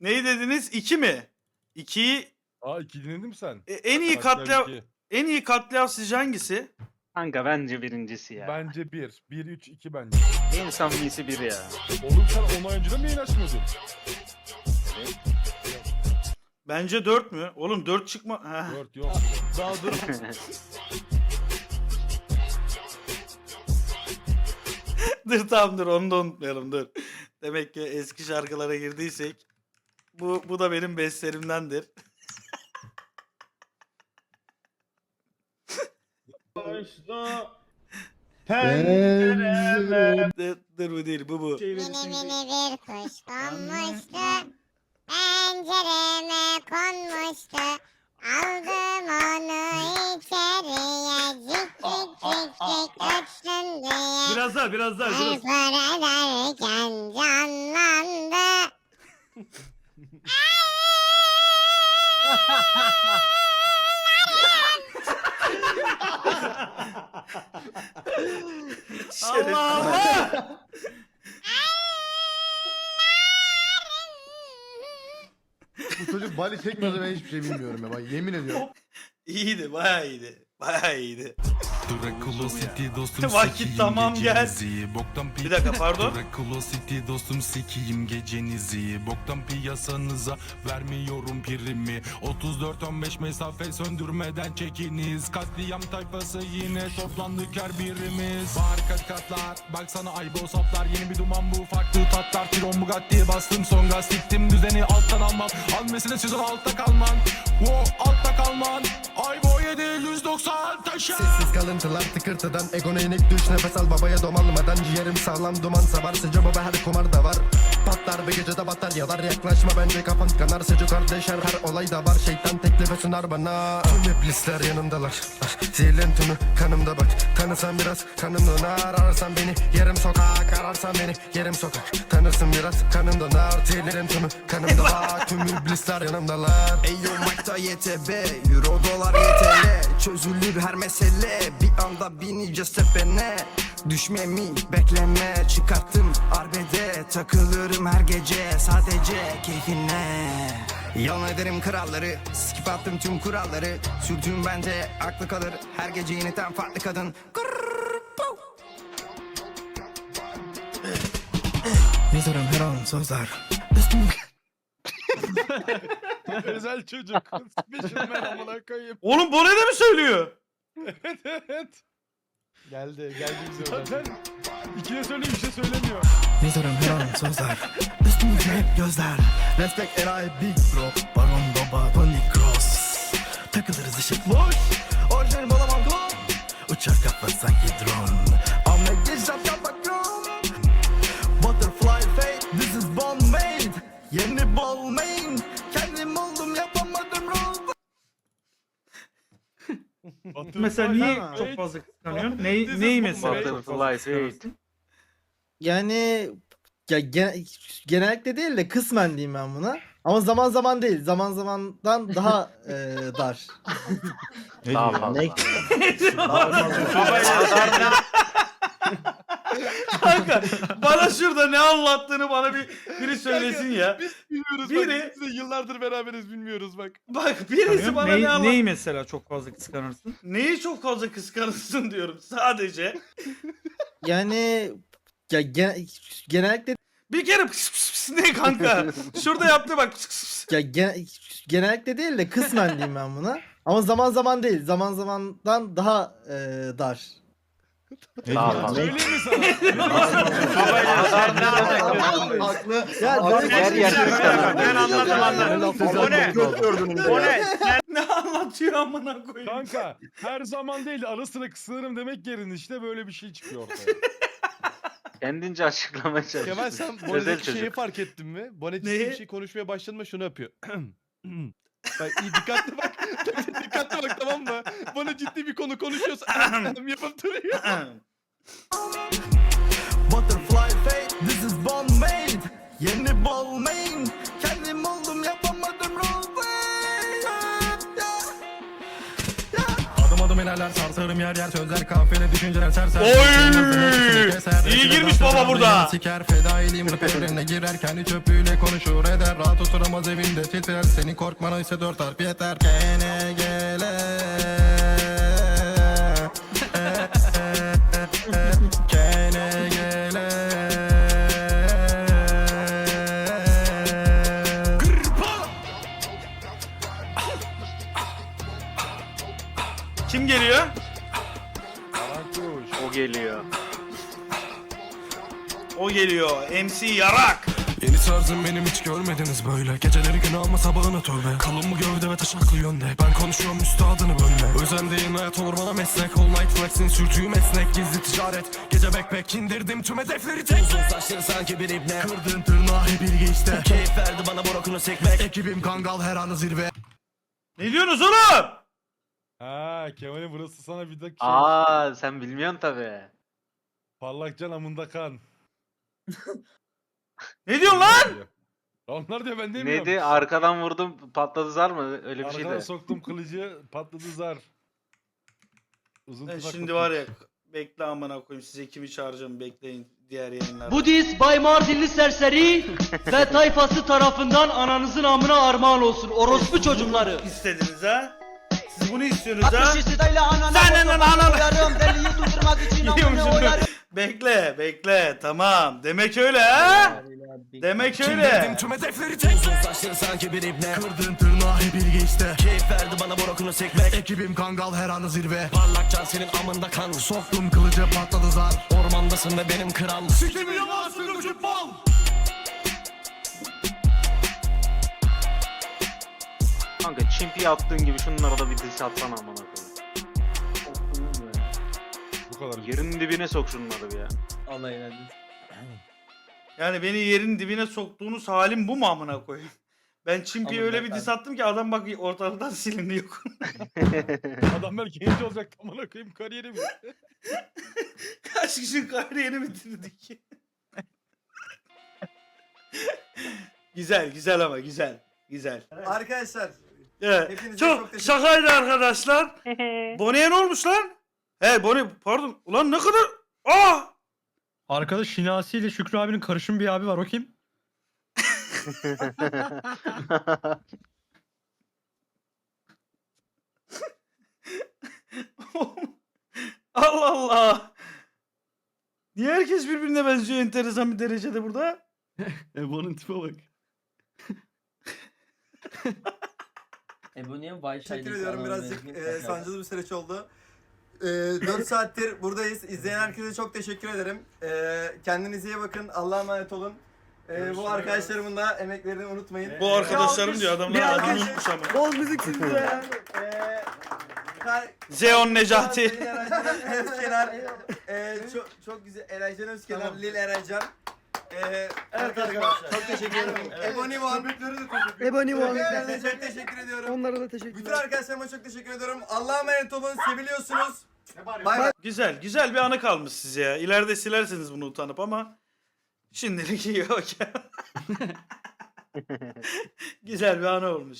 Neyi dediniz? 2 mi? 2'yi Aa iki dinledin mi sen? e, en iyi Katliam katliam iki. en iyi katliam sizce hangisi? Kanka bence birincisi ya. Bence bir. Bir, üç, iki bence. En samimisi biri ya. Oğlum sen 10 ay önceden mi yayın açmıyordun? Bence 4 mü? Oğlum 4 çıkma. Ha. Dört yok. Daha dur. dur tamam dur onu da unutmayalım dur. Demek ki eski şarkılara girdiysek bu bu da benim bestlerimdendir. Başta Pencereme dur, dur bu değil bu bu. Şey Mini verirsin. mini bir kuş konmuştu. Pencereme konmuştu. Aldım onu içeriye. Cik cik cik cik ötsün diye. Biraz daha biraz daha biraz. Hırpır ederken canlandı. Allah! Bu çocuk bali çekmedi ben hiçbir şey bilmiyorum ya. Ben yemin ediyorum. İyiydi bayağı iyiydi. Bayağı iyiydi. Dracula City dostum Vakit sikiyim tamam, gel. gecenizi. Boktan pi- Bir dakika pardon. Dracula City dostum sikiyim gecenizi. Boktan piyasanıza vermiyorum primi. 34-15 mesafe söndürmeden çekiniz. Katliam tayfası yine toplandık her birimiz. Kat katlar baksana aybo saplar. Yeni bir duman bu farklı tatlar. Tiron Bugatti bastım son gaz siktim düzeni alttan almam. Al mesele sözüm altta kalman. Wo altta kalman. Aybo 790 Sessiz kalıntılar tıkırtıdan. Egona inik düş nefes al babaya. Domalmadan Ciğerim sağlam. Duman savar Sıcı baba her kumarda var. Patlar bir gecede bataryalar Yaklaşma bence kafan kanar. Sıcı kardeşler her olayda var. Şeytan teklife sunar bana. Tüm iblisler yanımdalar. Ah, Zihirlen tümü kanımda bak. Tanısan biraz kanım donar. Ararsan beni yerim sokak Ararsan beni yerim sokak Tanırsın biraz kanım donar. Zihirlerim tümü kanımda bak. Tüm iblisler yanımdalar. Eyo Mike'da YTB Euro dolar YTL Çözülür her mesele. Bir anda bineceğiz tepene Düşme mi bekleme. Çıkarttım arbede. Takılırım her gece. Sadece keyfine Yalan ederim kralları. Skip attım tüm kuralları. Sürtüğüm bence aklı kalır. Her gece yeniden farklı kadın. Yazarım her an sözler. Üstüm Özel çocuk. Special man amına koyayım. Oğlum bu ne de mi söylüyor? Evet evet. Geldi geldi bize Zaten ikiye söyleyeyim bir şey söylemiyor. Yazarım her an sözler? Üstümüzde hep gözler. Respect Eray Big Bro. Baron Baba Tony Cross. Takılırız ışık. Loş Orijinal balamanto Uçar kafa sanki drone. Ama geçeceğim yapakron Butterfly fate This is bond made. Yeni ball main Mesela niye Ha, çok fazla kıskanıyorsun? Ney, neyi mesela? kıskanıyorsun? Fate. Yani ya gen- genellikle değil de kısmen diyeyim ben buna. Ama zaman zaman değil. Zaman zamandan daha e, dar. Daha fazla. Kanka bana şurada ne anlattığını bana bir biri söylesin ya. Bilmiyoruz Biri- bak. Biz de yıllardır beraberiz bilmiyoruz bak. Bak birisi bana ne anlat... neyi mesela çok fazla kıskanırsın? Neyi çok fazla kıskanırsın diyorum sadece. Yani ya gen- genellikle Bir kere pıs pıs pıs ne kanka? Şurada yaptı bak pıs pıs pıs. ya gen- genellikle değil de kısmen diyeyim ben buna. Ama zaman zaman değil. Zaman zamandan daha e, dar. Daha fazla. Söyleyeyim mi sana? Haklı. Ya Haklı. Her yer kıskanır. Ben anladım anladım. O ne? O ne? Sen Ne anlatıyor amına koyayım? Kanka her zaman değil de ara sıra kısılırım demek yerine işte böyle bir şey çıkıyor ortaya. Kendince açıklamaya çalışıyor. Kemal sen Bonet'teki şeyi fark ettin mi? Bonet ciddi Neyi? bir şey konuşmaya başladığında şunu yapıyor. bak iyi dikkatli bak. dikkatli bak tamam mı? Bana ciddi bir konu konuşuyorsa yapıp duruyor. Butterfly fate This is made Yeni ball adım ilerler Danslarım yer yer. Sözler kafede düşünceler serser Oy! İyi girmiş baba burada. Siker fedailiğim rap evrenine girer kendi çöpüyle konuşur eder. Rahat oturamaz evinde. Titrer. Seni korkmana ise dört harf yeter. Kene geliyor. O geliyor. MC Yarak. Yeni tarzım benim hiç görmediniz böyle. Geceleri gün ama sabahına tövbe. Kalın mı gövde ve taşaklı yönde. Ben konuşuyorum üstadını bölme Özendiğin hayat olur bana meslek All night flex'in sürtüğüm esnek Gizli ticaret. Gece backpack indirdim tüm hedefleri tek Uzun saçları sanki bir ibne Kırdığın tırnağı bilgi işte. Keyif verdi bana borokunu sekmek Ekibim kangal her anı zirve. Ne diyorsunuz oğlum? Ha Kemal'in burası sana bir dakika. Aa sen bilmiyorsun tabi. Parlakcan amında kan. Ne diyorsun lan? Onlar diyor ben demiyorum. Neydi? Arkadan vurdum patladı zar mı? Öyle bir Arkadan şeydi. soktum kılıcı patladı zar. Uzun Ben tuzak şimdi var ya bekle amına koyayım size kimi çağıracağım bekleyin diğer yayınlarda. Budist Bay Mardinli serseri ve tayfası tarafından ananızın amına armağan olsun. Orospu çocukları. istediniz ha? Bunu istiyorsunuz ha? sidayla anana Sen lan anana. Uyarıyorum deliyi durdurmak için amına. Bekle bekle tamam. Demek öyle ha? Demek öyle. tüm hedefleri tek Uzun saçları sanki bir ibne Kırdığın tırnağı bilgi işte Keyif verdi bana borokunu sekmek Ekibim kangal her anı zirve Parlakcan senin amında kan Soktum kılıcı patladı zar Ormandasın ve benim kral Sikimi yamansın uçup bal Kanka çimpiye attığın gibi şunlara da bir diss atsana amına koyayım. Bu kadar. Yerin dibine sok şunları bir ya. Yani beni yerin dibine soktuğunuz halim bu mu amına koyayım? Ben Çimpi'ye öyle bir diss attım ki adam bak ortalıktan silindi yok. Adam belki genç olacak amına koyayım kariyeri mi? Kaç kişinin kariyerini bitirdik. güzel güzel ama güzel. Güzel. Arkadaşlar Evet. Hepinize Çok, çok teşekkür- şakaydı arkadaşlar. Bone'ye ne olmuş lan? He Bone pardon. Ulan ne kadar... Ah! Arkada Şinasi ile Şükrü abinin karışım bir abi var. O kim? Allah Allah. Niye herkes birbirine benziyor enteresan bir derecede burada? Ebon'un tipe bak. Teşekkür ediyorum birazcık e, sancılı bir süreç oldu. E, 4 saattir buradayız. İzleyen herkese çok teşekkür ederim. E, kendinize iyi bakın. Allah'a emanet olun. E, bu arkadaşlarımın da emeklerini unutmayın. Bu arkadaşlarım diyor adamlar Bir adını alkış. unutmuş ama. Bol müzik sizde. E, Kar- Zeon Necati. Özkenar. E, çok, çok güzel. Eraycan Özkenar, Lil Eraycan. E, arkadaşlar çok teşekkür ederim. Ebony One. Ebony Emeklerine çok teşekkür ediyorum. Onlara da teşekkür Bütün arkadaşlarıma çok teşekkür ediyorum. Allah'a emanet olun. Seviliyorsunuz. Bay bay. Güzel, güzel bir anı kalmış size ya. İleride silersiniz bunu utanıp ama şimdilik iyi yok ya. güzel bir anı olmuş.